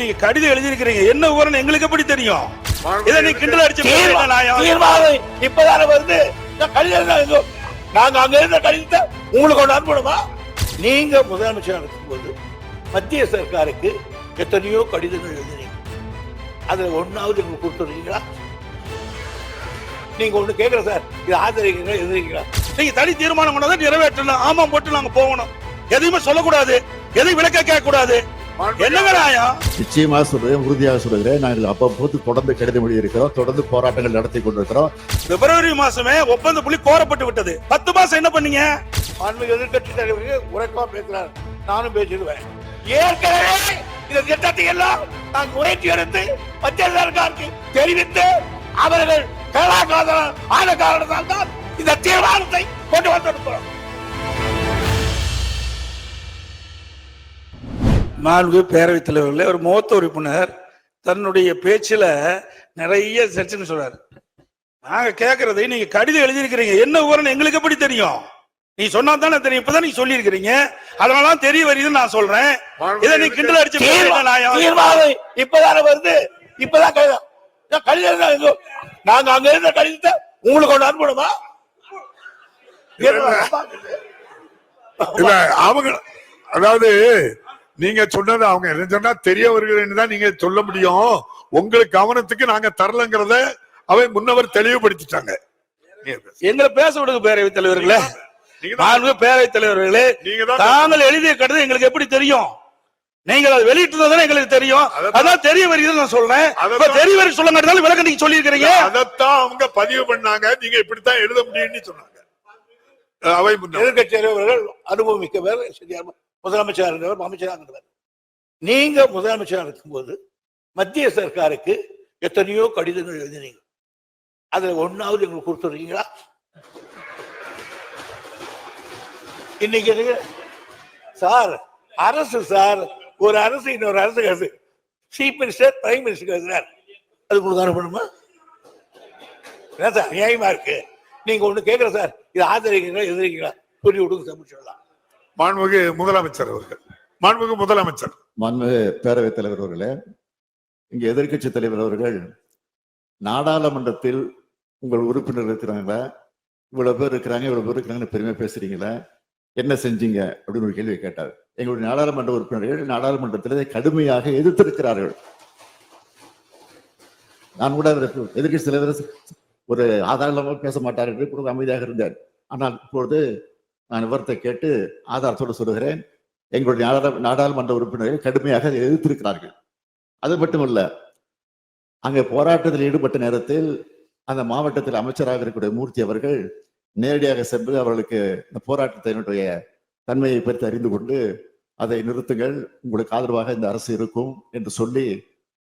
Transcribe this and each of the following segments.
நீங்க கடிதம் எழுதியிருக்கிறீங்க. என்ன விவரம் எங்களுக்கு எப்படி தெரியும்? இதை நீ கிண்டல் அடிச்சு இப்பதானே வருது இந்த கடிதம். நாங்க அங்க இருந்த கடிதத்தை உங்களுக்கு கொண்டு அனுப்பணுமா? நீங்க முதலமைச்சர் இருக்கும்போது மத்திய சர்க்காருக்கு எத்தனையோ கடிதங்கள் எழுதினீங்க அதுல ஒண்ணாவது எங்களுக்கு கொடுத்துருக்கீங்களா நீங்க ஒண்ணு கேக்குற சார். இது ஆதரிக்கிறீங்களா எழுதுறீங்களா? நீங்க தனி தீர்மானம் கொண்டாதான் நிறைவேற்றணும். ஆமா போட்டு நாங்க போகணும். எதையுமே சொல்லக்கூடாது. எதையும் விளக்க கேட்க கூடாது நிச்சயமாக சொல்றேன் உறுதியாக சொல்லுகிறேன். நாங்கள் அப்பப்போது தொடர்ந்து கடிதம் எழுதியிருக்கிறோம் தொடர்ந்து போராட்டங்கள் நடத்தி கொண்டிருக்கிறோம். பிப்ரவரி மாசமே ஒப்பந்த புள்ளி கோரப்பட்டு விட்டது. பத்து மாசம் என்ன பண்ணீங்க? ஆன்மீக எதிர்கட்சி தலைவர்கள் உரைக்கா பேசுறார். நானும் பேசிடுவேன். ஏற்கனவே இந்த திட்டத்தை எல்லாம் நான் முயற்சி எடுத்து சர்க்காருக்கு தெரிவித்து அவர்கள் கேளாக்காத ஆன காரணத்தால் தான் இந்த தீர்மானத்தை கொண்டு வந்திருக்கிறோம் மாண்பு பேரவைத் தலைவர்களே ஒரு மூத்த உறுப்பினர் தன்னுடைய பேச்சுல நிறைய சர்ச்சைன்னு சொல்றாரு. நாங்க கேக்குறதை நீங்க கடிதம் எழுதியிருக்கிறீங்க. என்ன விவரம் எங்களுக்கு எப்படி தெரியும்? நீ சொன்னா தானே தெரியும். இப்பதான் நீங்க சொல்லியிருக்கிறீங்க. அதனால தெரிய வருதுன்னு நான் சொல்றேன். இதை நீ கிண்டல் அடிச்சு இப்பதானே வருது. இப்பதான் கடிதம். கடிதம். நாங்க அங்க இருந்த கடிதத்தை உங்களுக்கு கொண்டு அனுப்பணுமா? இல்ல அவங்க அதாவது நீங்க சொன்னது அவங்க என்ன சொன்னா தெரியவர்கள் தான் நீங்க சொல்ல முடியும். உங்களுக்கு கவனத்துக்கு நாங்க தரலங்கிறத அவை முன்னவர் தெளிவுபடுத்திட்டாங்க. எங்களை பேச விடுங்க பேரவைத் தலைவர்களே. நீங்க தான் மாண்பு பேரவைத் தலைவர்களே நீங்க தான் தாங்கள் எழுதிய கடிதம் எங்களுக்கு எப்படி தெரியும்? நீங்கள் அதை வெளியிட்டதுதானே எங்களுக்கு தெரியும். அதான் அதான் தெரிய வருதுன்னு நான் சொல்றேன். தெரிய வரி சொல்ல மாட்டேன் விளக்கம் நீங்க சொல்லியிருக்கிறீங்க. அதைத்தான் அவங்க பதிவு பண்ணாங்க. நீங்க இப்படித்தான் எழுத முடியும்னு சொன்னாங்க. அவை முன்னவர். எதிர்கட்சி மிக்கவர் சரியா? முதலமைச்சர் இருந்தவர் அமைச்சராக இருந்தவர் நீங்க முதலமைச்சராக இருக்கும்போது மத்திய சர்க்காருக்கு எத்தனையோ கடிதங்கள் எழுதினீங்க. அதுல ஒன்றாவது எங்களுக்கு கொடுத்துருக்கீங்களா இன்னைக்கு சார் அரசு சார் ஒரு அரசு இன்னொரு அரசு அரசு சீஃப் மினிஸ்டர் பிரைம் மினிஸ்டர் எழுதுறார் அது உங்களுக்கு அனுப்பணுமா? என்ன சார் நியாயமா இருக்கு. நீங்க ஒண்ணு கேக்குற சார். இது ஆதரிக்கிறீங்களா எதிரிக்கிறீங்களா? சொல்லி விடுங்க சமைச்சிடலாம் மாண்புமிகு முதலமைச்சர் அவர்கள். மாண்புமிகு முதலமைச்சர். மாண்புமிகு பேரவைத் தலைவர் அவர்களே இங்க எதிர்க்கட்சி தலைவர் அவர்கள் நாடாளுமன்றத்தில் உங்கள் உறுப்பினர் இருக்கிறாங்களா? இவ்வளவு பேர் இருக்கிறாங்க இவ்வளவு பேர் இருக்கிறாங்கன்னு பெருமையா பேசுறீங்களா? என்ன செஞ்சீங்க? அப்படின்னு ஒரு கேள்வி கேட்டார். எங்களுடைய நாடாளுமன்ற உறுப்பினர்கள் நாடாளுமன்றத்தில் கடுமையாக எதிர்த்திருக்கிறார்கள். நான் கூட எதிர்க்கட்சி தலைவர் ஒரு ஆதாரமாக பேச மாட்டார் என்று கூட அமைதியாக இருந்தார் ஆனால் இப்பொழுது நான் விவரத்தை கேட்டு ஆதாரத்தோடு சொல்லுகிறேன். எங்களுடைய நாடாளுமன்ற உறுப்பினர்கள் கடுமையாக எதிர்த்திருக்கிறார்கள். அது மட்டுமல்ல அங்கே போராட்டத்தில் ஈடுபட்ட நேரத்தில் அந்த மாவட்டத்தில் அமைச்சராக இருக்கக்கூடிய மூர்த்தி அவர்கள் நேரடியாக சென்று அவர்களுக்கு இந்த போராட்டத்தினுடைய தன்மையை பற்றி அறிந்து கொண்டு அதை நிறுத்துங்கள் உங்களுக்கு ஆதரவாக இந்த அரசு இருக்கும் என்று சொல்லி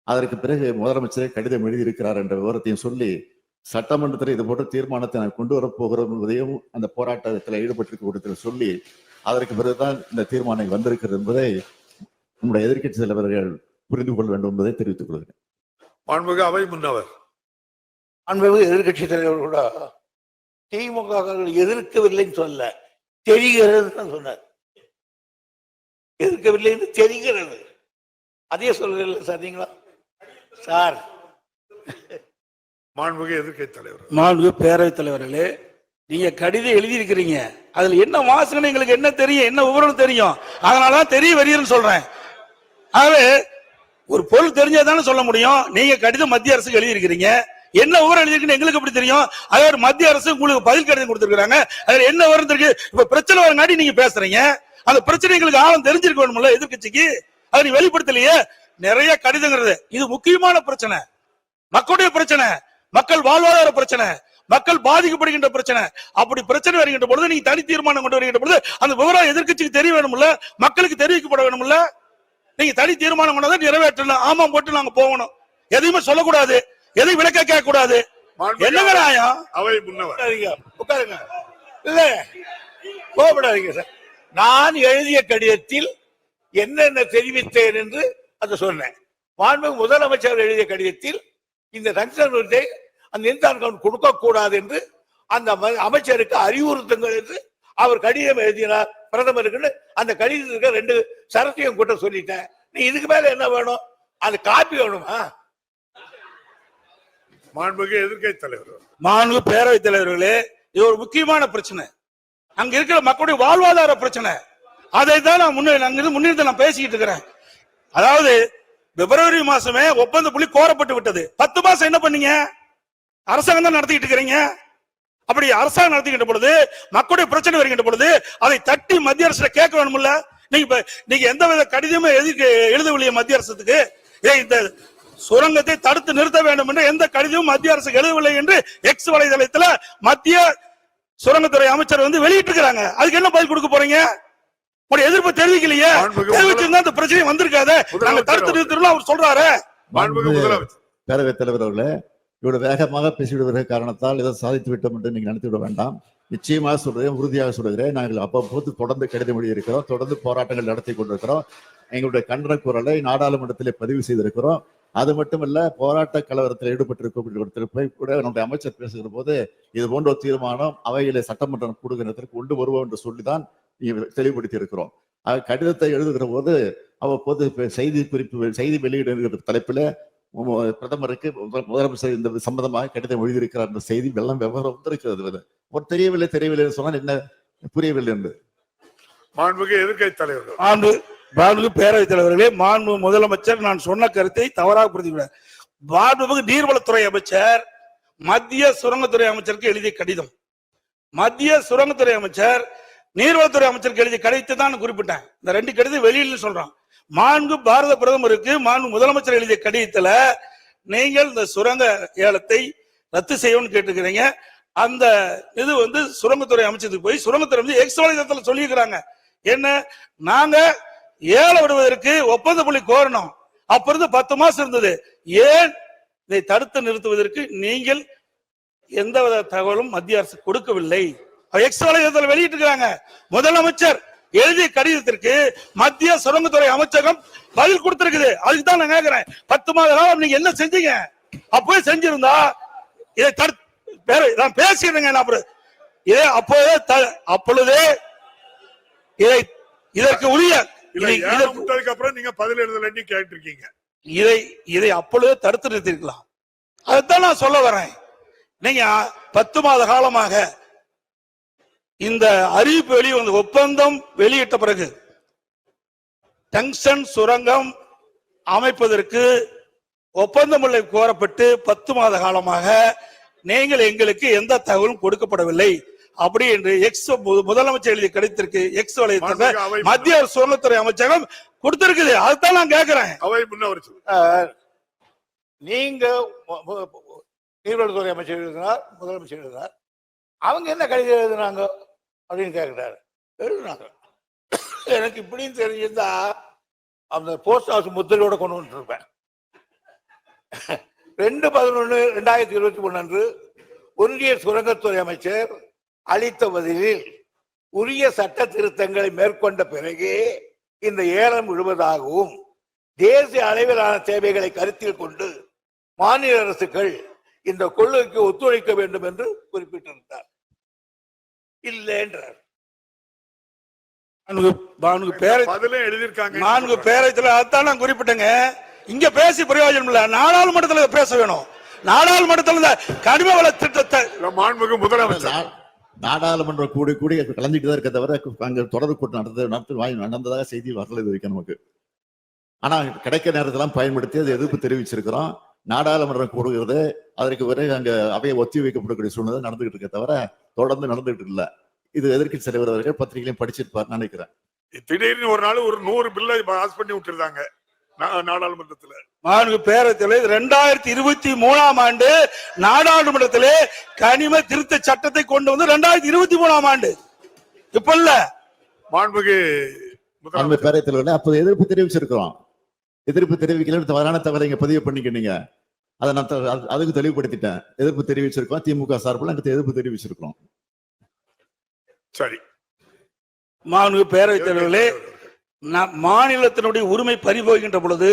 அதற்கு பிறகு முதலமைச்சரே கடிதம் எழுதியிருக்கிறார் என்ற விவரத்தையும் சொல்லி சட்டமன்றத்தில் இது போன்ற தீர்மானத்தை நான் கொண்டு வரப் போகிறோம் என்பதையும் அந்த போராட்டத்தில் ஈடுபட்டிருக்க சொல்லி அதற்கு பிறகுதான் இந்த தீர்மானம் வந்திருக்கிறது என்பதை நம்முடைய எதிர்க்கட்சி தலைவர்கள் புரிந்து கொள்ள வேண்டும் என்பதை தெரிவித்துக் கொள்கிறேன். மாண்புமிகு அவை முன்னவர். அன்பு எதிர்கட்சி தலைவர் கூட திமுக எதிர்க்கவில்லைன்னு சொல்ல தெரிகிறது தான் சொன்னார். எதிர்க்கவில்லைன்னு தெரிகிறது. அதே சொல்றீங்களா சார் நீங்களா? சார் மாண்புமிகு எதிர்க்கட்சி தலைவர். மாண்புக பேரவைத் தலைவர்களே நீங்க கடிதம் எழுதியிருக்கிறீங்க. அதுல என்ன வாசனை எங்களுக்கு என்ன தெரியும் என்ன விவரம் தெரியும்? அதனாலதான் தெரிய வருதுன்னு சொல்றேன். ஆகவே ஒரு பொருள் தெரிஞ்சாதானே சொல்ல முடியும். நீங்க கடிதம் மத்திய அரசுக்கு எழுதியிருக்கிறீங்க. என்ன விவரம் எழுதிருக்குன்னு எங்களுக்கு எப்படி தெரியும்? அதே மத்திய அரசு உங்களுக்கு பதில் கடிதம் கொடுத்திருக்காங்க அதுல என்ன விவரம் இருக்கு இப்ப பிரச்சனை வரங்காட்டி நீங்க பேசுறீங்க. அந்த பிரச்சனை எங்களுக்கு ஆழம் தெரிஞ்சிருக்க வேணும்ல எதிர்க்கட்சிக்கு. அதை நீ வெளிப்படுத்தலையே. நிறைய கடிதங்கிறது. இது முக்கியமான பிரச்சனை. மக்களுடைய பிரச்சனை. மக்கள் வாழ்வாதார பிரச்சனை மக்கள் பாதிக்கப்படுகின்ற பிரச்சனை அப்படி பிரச்சனை வருகின்ற பொழுது நீங்க தனி தீர்மானம் கொண்டு வருகின்ற பொழுது அந்த விவரம் எதிர்க்கட்சிக்கு தெரிய வேணும்ல? மக்களுக்கு தெரிவிக்கப்பட வேணும்ல? நீங்க தனி தீர்மானம் கொண்டாதான் நிறைவேற்றணும் ஆமா போட்டு நாங்க போகணும். எதையுமே சொல்லக்கூடாது. எதையும் விளக்க கேட்க கூடாது என்னங்க நியாயம் அவை உட்காருங்க. இல்ல. கோபப்படாதீங்க சார். நான் எழுதிய கடிதத்தில் என்னென்ன தெரிவித்தேன் என்று அதை சொன்னேன். மாண்பு முதலமைச்சர் எழுதிய கடிதத்தில் இந்த விருதை அந்த இன்சான் அக்கவுண்ட் கொடுக்க கூடாது என்று அந்த அமைச்சருக்கு அறிவுறுத்துங்கள் என்று அவர் கடிதம் எழுதினார். பிரதமருக்கு அந்த கடிதத்துக்கு ரெண்டு சரத்தையும் கூட்ட சொல்லிட்டேன். நீ இதுக்கு மேல என்ன வேணும்? அது காப்பி வேணுமா? மாண்புமிகு எதிர்க்கட்சி தலைவர் மாண்பு பேரவைத் தலைவர்களே இது ஒரு முக்கியமான பிரச்சனை. அங்க இருக்கிற மக்களுடைய வாழ்வாதார பிரச்சனை. அதை தான் நான் முன்னே நான் முன்னிறுத்தி நான் பேசிக்கிட்டு இருக்கிறேன். அதாவது பிப்ரவரி மாசமே ஒப்பந்த புள்ளி கோரப்பட்டு விட்டது. பத்து மாசம் என்ன பண்ணீங்க? அரசாங்கம் தான் நடத்திக்கிட்டு இருக்கிறீங்க. அப்படி அரசாங்கம் நடத்திக்கிட்ட பொழுது மக்களுடைய பிரச்சனை வருகின்ற பொழுது அதை தட்டி மத்திய அரசு கேட்க வேணும்ல நீங்க நீங்க எந்த வித கடிதமும் எதுக்கு எழுதவில்லையே மத்திய அரசுக்கு. இந்த சுரங்கத்தை தடுத்து நிறுத்த வேண்டும் என்று எந்த கடிதமும் மத்திய அரசுக்கு எழுதவில்லை என்று எக்ஸ் வலைதளத்துல மத்திய சுரங்கத்துறை அமைச்சர் வந்து வெளியிட்டிருக்கிறாங்க. அதுக்கு என்ன பதில் கொடுக்க போறீங்க? உங்களுடைய எதிர்ப்பு தெரிவிக்கலையே. தெரிவிச்சிருந்தா இந்த பிரச்சனை வந்திருக்காது. நாங்க தடுத்து நிறுத்தணும் அவர் சொல்றாரு. பேரவைத் தலைவர் அவர்களே இவ்வளவு வேகமாக பேசிவிடுவதற்கு காரணத்தால் இதை சாதித்து விட்டோம் என்று நீங்க நினைத்து விட வேண்டாம். நிச்சயமாக சொல்றேன் உறுதியாக சொல்கிறேன் நாங்கள் அவ்வப்போது தொடர்ந்து கடிதம் எழுதியிருக்கிறோம் தொடர்ந்து போராட்டங்கள் நடத்தி கொண்டிருக்கிறோம். எங்களுடைய கண்டன குரலை நாடாளுமன்றத்திலே பதிவு செய்திருக்கிறோம். அது மட்டுமல்ல போராட்ட கலவரத்தில் ஈடுபட்டிருக்கும் கூட நம்முடைய அமைச்சர் பேசுகிற போது இது போன்ற ஒரு தீர்மானம் அவையிலே சட்டமன்றம் கூடுகிறதற்கு கொண்டு வருவோம் என்று சொல்லிதான் தெளிவுபடுத்தி இருக்கிறோம் கடிதத்தை எழுதுகிற போது அவ்வப்போது செய்தி குறிப்பு செய்தி வெளியிடுகிற தலைப்பில் பிரதமருக்கு முதல்- முதலமைச்சர் இந்த சம்பந்தமாக கடிதம் எழுதியிருக்கிறார் என்ற செய்தி வெள்ளம் விவரம் வந்திருக்கிறது. ஒரு தெரியவில்லை தெரியவில்லை சொன்னால் என்ன புரியவில்லை என்று. மாண்புமிகு எதிர்க்கட்சி தலைவர் மாண்பு மாண்பு பேரவைத் தலைவர்களே மாண்பு முதலமைச்சர் நான் சொன்ன கருத்தை தவறாக புரிந்துவிடார் மாண்புமிகு நீர்வளத்துறை அமைச்சர் மத்திய சுரங்கத்துறை அமைச்சருக்கு எழுதிய கடிதம். மத்திய சுரங்கத்துறை அமைச்சர் நீர்வளத்துறை அமைச்சருக்கு எழுதிய கடிதத்தை தான் நான் குறிப்பிட்டேன். இந்த ரெண்டு கடிதம் வெளியில் சொல்றான். மாண்பு பாரத பிரதமருக்கு மாண்பு முதலமைச்சர் எழுதிய கடிதத்துல நீங்கள் இந்த சுரங்க ஏலத்தை ரத்து செய்யணும்னு கேட்டுக்கிறீங்க அந்த இது வந்து சுரங்கத்துறை அமைச்சத்துக்கு போய் சுரங்கத்துறை வந்து எக்ஸ் சொல்லியிருக்கிறாங்க. என்ன? நாங்க ஏலம் விடுவதற்கு ஒப்பந்த புள்ளி கோரணும். அப்ப இருந்து பத்து மாசம் இருந்தது. ஏன் இதை தடுத்து நிறுத்துவதற்கு நீங்கள் எந்தவித தகவலும் மத்திய அரசு கொடுக்கவில்லை? எக்ஸ் வலைதளத்தில் வெளியிட்டிருக்கிறாங்க. முதலமைச்சர் எழுதிய கடிதத்திற்கு மத்திய சுரங்கத்துறை அமைச்சகம் பதில் கொடுத்திருக்குது. அதுக்கு தான் நான் கேட்கிறேன் பத்து மாத காலம் நீங்க என்ன செஞ்சீங்க? அப்பவே செஞ்சிருந்தா இதை பேர நான் பேசிடுங்க நான் அப்புறம். இதை அப்போதே அப்பொழுதே இதை இதற்கு உரிய இதை- இதற்கு- அப்புறம் நீங்க பதில் எழுதலன்னு கேட்டிருக்கீங்க. இதை இதை அப்பொழுதே தடுத்து நிறுத்திருக்கலாம் அதைத்தான் நான் சொல்ல வரேன். நீங்க பத்து மாத காலமாக இந்த அறிவிப்பு வெளி வந்து ஒப்பந்தம் வெளியிட்ட பிறகு டங்ஸ்டன் சுரங்கம் அமைப்பதற்கு ஒப்பந்தமுல்லை கோரப்பட்டு பத்து மாத காலமாக நீங்கள் எங்களுக்கு எந்த தகவலும் கொடுக்கப்படவில்லை. அப்படி என்று எக்ஸ் மு- முதலமைச்சர் எழுதிய கடிதத்திற்கு எக்ஸ் வலையத்தில் மத்திய சுரங்கத்துறை அமைச்சகம் கொடுத்திருக்குது. அதுதான் நான் கேட்கிறேன் அவை முன்னவர் நீங்க நீர்வளத்துறை அமைச்சர் எழுதினார் முதலமைச்சர் எழுதினார். அவங்க என்ன கடிதம் எழுதுனாங்க? அப்படின்னு கேட்குறாரு எழுதுனாங்க எனக்கு இப்படின்னு தெரிஞ்சிருந்தா அந்த போஸ்ட் ஹவுஸ் முத்திரையோட கொண்டு வந்துருப்பேன். ரெண்டு பதினொன்று ரெண்டாயிரத்தி இருபத்தி மூணு அன்று ஒன்றிய சுரங்கத்துறை அமைச்சர் அளித்த பதிலில் உரிய சட்ட திருத்தங்களை மேற்கொண்ட பிறகே இந்த ஏலம் விழுவதாகவும் தேசிய அளவிலான தேவைகளை கருத்தில் கொண்டு மாநில அரசுகள் இந்த கொள்கைக்கு ஒத்துழைக்க வேண்டும் என்று குறிப்பிட்டிருந்தார். இல்லை என்றார் நான்கு பேரை பதிலும் எழுதியிருக்காங்க. நான்கு பேரத்துல அதான் நான் குறிப்பிட்டேங்க. இங்க பேசி பிரயோஜனம் இல்ல. நாடாளுமன்றத்துல பேச வேணும். நாடாளுமன்றத்துல இந்த கனிம வள திட்டத்தை மாண்புமிகு முதலமைச்சர். நா- நாடாளுமன்றம் கூடி கூடி கலந்துட்டு தான் இருக்க தவிர அங்க தொடர் கூட்டம் நடந்தது நடந்து வாங்கி நடந்ததாக செய்தி வரல இது வரைக்கும் நமக்கு. ஆனா கிடைக்க நேரத்தெல்லாம் பயன்படுத்தி அது எதிர்ப்பு தெரிவிச்சிருக்கிறோம். நாடாளுமன்றம் கூடுகிறது அதற்கு பிறகு அங்க அவையை ஒத்தி வைக்கப்படக்கூடிய சூழ்நிலை நடந்துகிட்டு இருக்க தவிர தொடர்ந்து நடந்துகிட்டு இல்ல. இது எதிர்க்கட்சி தலைவர் அவர்கள் பத்திரிகையிலையும் படிச்சிருப்பார் நினைக்கிறேன். திடீர்னு ஒரு நாள் ஒரு நூறு பில்லை பாஸ் பண்ணி விட்டுருந்தாங்க. நாடாளுமன்றத்துல. நான்கு பேரத்தில் ரெண்டாயிரத்தி இருபத்தி மூணாம் ஆண்டு நாடாளுமன்றத்திலே கனிம திருத்த சட்டத்தை கொண்டு வந்து ரெண்டாயிரத்தி இருபத்தி மூணாம் ஆண்டு. இப்ப இல்ல. முதலமைச்சர். பேரவைத் தலைவர்கள் அப்போது எதிர்ப்பு தெரிவிச்சிருக்கிறோம். எதிர்ப்பு தெரிவிக்கல தவறான தவறை இங்க பதிவு பண்ணிக்கிட்டீங்க. அதை நான் அதுக்கு தெளிவுபடுத்திட்டேன். எதிர்ப்பு தெரிவிச்சிருக்கோம் திமுக சார்பில் அங்க எதிர்ப்பு தெரிவிச்சிருக்கிறோம். சரி. மாண்பு பேரவைத் தலைவர்களே மாநிலத்தினுடைய உரிமை பறிபோகின்ற பொழுது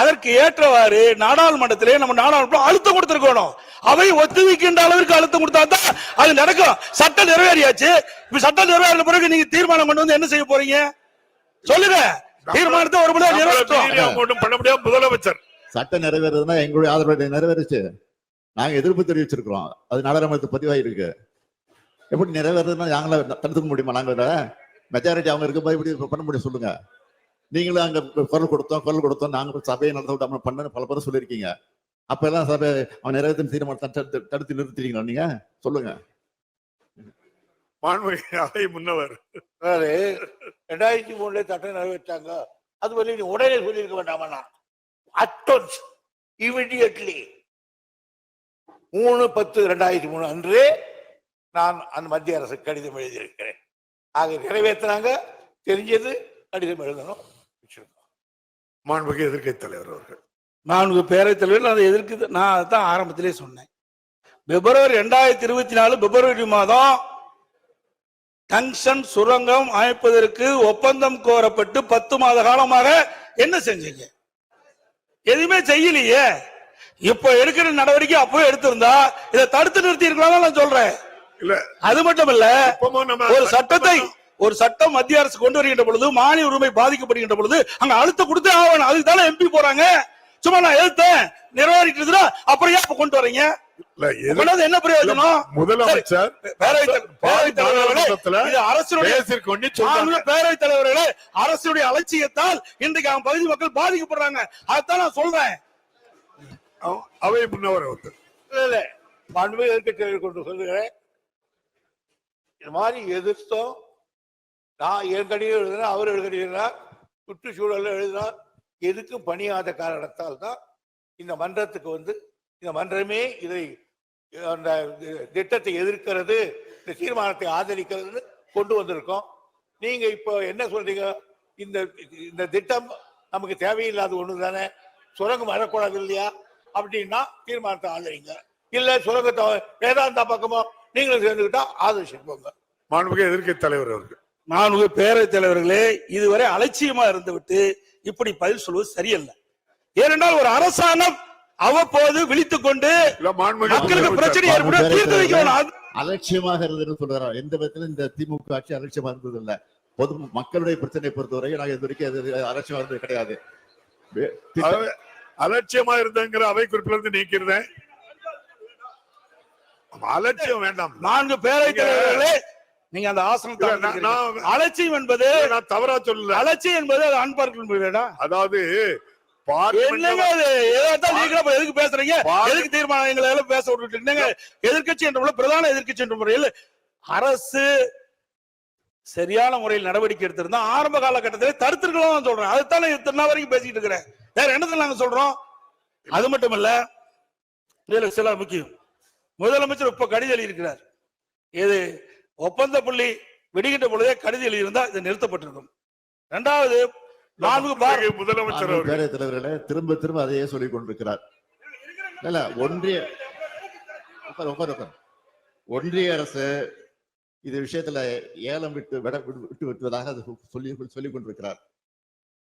அதற்கு ஏற்றவாறு நாடாளுமன்றத்திலே நம்ம நாடாளுமன்றம் அழுத்தம் கொடுத்திருக்கணும். அவை ஒத்துழைக்கின்ற அளவிற்கு அழுத்தம் கொடுத்தா தான் அது நடக்கும். சட்டம் நிறைவேறியாச்சு. இப்ப சட்டம் நிறைவேறின பிறகு நீங்க தீர்மானம் கொண்டு வந்து என்ன செய்ய போறீங்க? சொல்லுங்க. தீர்மானத்தை ஒரு மீறி ஒண்ணும் பண்ண முடியாது முதலமைச்சர். சட்டம் நிறைவேறதுன்னா எங்களுடைய ஆதரவு நிறைவேறுச்சு. நாங்க எதிர்ப்பு தெரிவிச்சிருக்கிறோம். அது நாடாளுமன்றத்து பதிவாயிருக்கு. எப்படி நிறைவேறதுன்னா நாங்கள தடுத்துக்க முடியுமா? நாங்க மெஜாரிட்டி அவங்க இருக்கும்போது இப்படி பண்ண முடியும் சொல்லுங்க. நீங்களும் அங்க குரல் கொடுத்தோம் குரல் கொடுத்தோம். நாங்க சபையை நடத்த விடாம பண்ண பல பேரும் சொல்லியிருக்கீங்க. அப்ப எல்லாம் சபை அவன் நிறைவேற்றும் தீர்மானத்தை தடுத்து- தடுத்து நிறுத்திட்டீங்களா நீங்க? சொல்லுங்க. மாண்புமிகு முன்னவர். ரெண்டாயிரத்தி மூணுல சட்டம் நிறைவேற்றாங்க. அது வரை நீ உடனே சொல்லியிருக்க வேண்டாமா அட்டோன்ஸ் இமிடியட்லி மூணு பத்து ரெண்டாயிரத்தி மூணு அன்று நான் அந்த மத்திய அரசு கடிதம் எழுதியிருக்கிறேன். ஆக நிறைவேற்றினாங்க. தெரிஞ்சது கடிதம் எழுதணும் வச்சிருக்கோம். மாண்புமிகு எதிர்க்கை தலைவர் அவர்கள். நான்கு பேரவைத் தலைவர்கள் அதை எதிர்க்குது நான் அதான் ஆரம்பத்திலே சொன்னேன். பிப்ரவரி ரெண்டாயிரத்தி இருபத்தி நாலு பிப்ரவரி மாதம் டங்ஷன் சுரங்கம் அமைப்பதற்கு ஒப்பந்தம் கோரப்பட்டு பத்து மாத காலமாக என்ன செஞ்சீங்க? எதுவுமே செய்யலையே. இப்ப எடுக்கிற நடவடிக்கை அப்பவே எடுத்திருந்தா இதை தடுத்து நிறுத்தி இருக்கலாம் நான் சொல்றேன். இல்ல. அது மட்டும் இல்ல ஒரு சட்டத்தை ஒரு சட்டம் மத்திய அரசு கொண்டு வருகின்ற பொழுது மானிய உரிமை பாதிக்கப்படுகின்ற பொழுது அங்க அழுத்த கொடுத்தே ஆகணும். அதுக்கு தானே எம்பி போறாங்க. சும்மா நான் எழுத்தேன். நிறைவேறிட்டு அப்புறம் ஏன் இப்ப கொண்டு வரீங்க? என்ன பிரயோஜனம் முதலமைச்சர் பேரவைத் தலை- பேரவைத் தலைவர்களே, பேரவைத் தலைவர்களே அரசுடைய அலட்சியத்தால் இன்றைக்கு அவன் பகுதி மக்கள் பாதிக்கப்படுறாங்க. அதைத்தான் நான் சொல்றேன். அவ- முன்னவர் இல்ல கொண்டு சொல்லுகிறேன்? இது மாதிரி எதிர்த்தோம் நான் என் கடிதம் எழுதினா அவர் எழுதுகிறார் சுற்றுச்சூழல்ல எழுதினார். எதுக்கும் பணியாத காரணத்தால் தான் இந்த மன்றத்துக்கு வந்து இந்த மன்றமே இதை அந்த திட்டத்தை எதிர்க்கிறது இந்த தீர்மானத்தை ஆதரிக்கிறது கொண்டு வந்திருக்கோம். நீங்க இப்போ என்ன சொல்றீங்க? இந்த இந்த திட்டம் நமக்கு தேவையில்லாத ஒண்ணு தானே? சுரங்கம் வரக்கூடாது இல்லையா? அப்படின்னா தீர்மானத்தை ஆதரிங்க. இல்ல சுரங்கத்தை வேதாந்தா பக்கமோ நீங்களும் சேர்ந்துக்கிட்டா ஆதரிச்சுக்கோங்க மாண்புமிகு எதிர்க்கை தலைவர் அவர்கள். மாண்புமிகு பேரவைத் தலைவர்களே இதுவரை அலட்சியமா இருந்துவிட்டு இப்படி பதில் சொல்வது சரியல்ல. ஏனென்றால் ஒரு அரசாங்கம் அவ்வப்போது விழித்துக் கொண்டு மக்களுக்கு. பிரச்சனை ஏற்பட தீர்த்து வைக்கணும். அலட்சியமாக இருந்ததுன்னு சொல்றாரு? எந்த விதத்திலும் இந்த திமுக ஆட்சி அலட்சியமா இருந்தது இல்ல பொது மக்களுடைய பிரச்சனையை பொறுத்தவரை நாங்க இது வரைக்கும் அலட்சியமா இருந்தது கிடையாது. அலட்சியமா இருந்தங்கிற அவை குறிப்பில இருந்து நீக்கிறேன் அலட்சியம் வேண்டாம். நான்கு பேரவைத் தலைவர்களே நீங்க அந்த. நான் அலட்சியம் என்பது நான் தவறா சொல்லல. அலட்சியம் என்பது வேடா அதாவது என்னங்க எதுக்கு பேசுறீங்க? எதுக்கு தீர்மானம்? எங்களை எல்லாம் பேச விட்டுட்டு என்னங்க? எதிர்க்கட்சி என்ற பிரதான எதிர்க்கட்சி என்ற முறையில் அரசு சரியான முறையில் நடவடிக்கை எடுத்திருந்தா ஆரம்ப காலகட்டத்திலே தடுத்திருக்கலாம் சொல்றேன். அதுதானே இத்தனை வரைக்கும் பேசிட்டு இருக்கிறேன். வேற என்னத்துல நாங்க சொல்றோம்? அது மட்டும் இல்ல இதுல சில முக்கியம். முதலமைச்சர் இப்ப கடிதம் எழுதியிருக்கிறார். இது ஒப்பந்த புள்ளி வெடிக்கின்ற பொழுதே கடிதம் எழுதியிருந்தா இது நிறுத்தப்பட்டிருக்கும். இரண்டாவது நான்கு பார். முதலமைச்சர் பேரவைத் தலைவர்களே திரும்ப திரும்ப அதையே சொல்லிக் கொண்டிருக்கிறார். இல்ல ஒன்றிய. ஒன்றிய அரசு இது விஷயத்துல ஏலம் விட்டு விட விட்டு விட்டு விட்டுவதாக அது சொல்லி சொல்லிக் கொண்டிருக்கிறார்.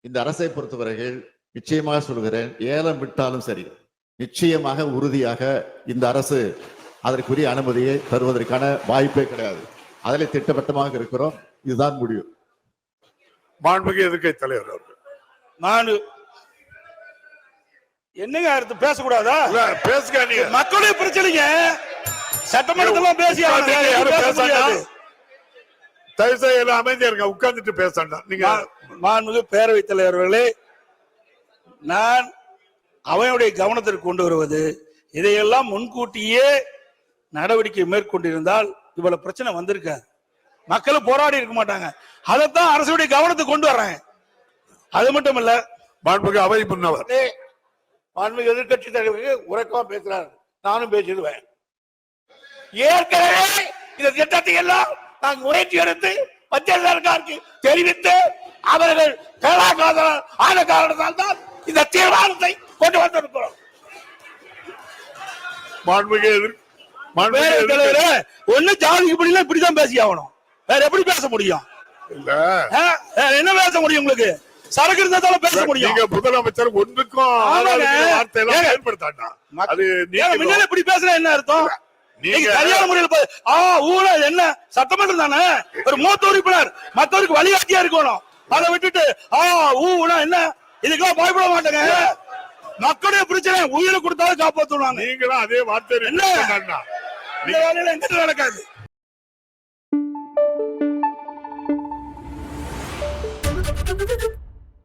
இந்த அரசை பொறுத்தவரையில் நிச்சயமாக சொல்கிறேன் ஏலம் விட்டாலும் சரி நிச்சயமாக உறுதியாக இந்த அரசு அதற்குரிய அனுமதியை தருவதற்கான வாய்ப்பே கிடையாது. அதில் திட்டவட்டமாக இருக்கிறோம். இதுதான் முடியும் மாண்புமிகு எதிர்க்கை தலைவர் அவர்கள். நான் என்னங்க அடுத்து பேசக்கூடாதா? பேசுங்க நீங்க மக்களுடைய பிரச்சனைங்க. சட்டமன்றத்துல பேசி. தயவு செய்து அமைதியா இருங்க. உட்கார்ந்துட்டு பேசண்டா நீங்க மாண்புமிகு பேரவைத் தலைவர்களே நான் அவையுடைய கவனத்திற்கு கொண்டு வருவது இதையெல்லாம் முன்கூட்டியே நடவடிக்கை மேற்கொண்டிருந்தால் இவ்வளவு பிரச்சனை வந்திருக்காது. மக்கள் போராடி இருக்க மாட்டாங்க. அதைத்தான் அரசுடைய கவனத்துக்கு கொண்டு வர்றேன். அது மட்டும் இல்ல மாண்புமிகு அவை முன்னவர். மாண்புமிகு எதிர்க்கட்சி தலைவருக்கு உறக்கமா பேசுறாரு. நானும் பேசிடுவேன். ஏற்கனவே இந்த திட்டத்தை எல்லாம் நாங்கள் முயற்சி எடுத்து மத்திய சர்க்காருக்கு தெரிவித்து அவர்கள் கேளாக்காத ஆன காரணத்தால் தான் இந்த தீர்மானத்தை கொண்டு வந்திருக்கிறோம். மாண்புமிகு மாண்புமிகு தலைவரே ஒண்ணு ஜாதிக்கு இப்படிதான் பேசி ஆகணும் வேற எப்படி பேச முடியும்? என்ன பேச முடியும் உங்களுக்கு? சரக்கு இருந்தாலும் பேச முடியும். நீங்க முதலமைச்சர் ஒன்றுக்கும் வார்த்தையெல்லாம். பயன்படுத்தாண்டா அது நீங்க இப்படி பேசுற என்ன அர்த்தம்? நீங்க சரியான முறையில் பே- ஆ ஊழல் என்ன? சட்டமன்றம் தானே? ஒரு மூத்த உறுப்பினர். மத்தவருக்கு வழிகாட்டியா இருக்கணும். அதை விட்டுட்டு ஆ ஊனா என்ன? இதுக்கெல்லாம் பயப்பட மாட்டேங்க. மக்களுடைய பிரச்சனை உயிரை கொடுத்தாலும் காப்பாத்துவாங்க. நீங்களும் அதே வார்த்தை என்ன? சொன்னா இந்த வேலையில எங்கிட்ட நடக்காது.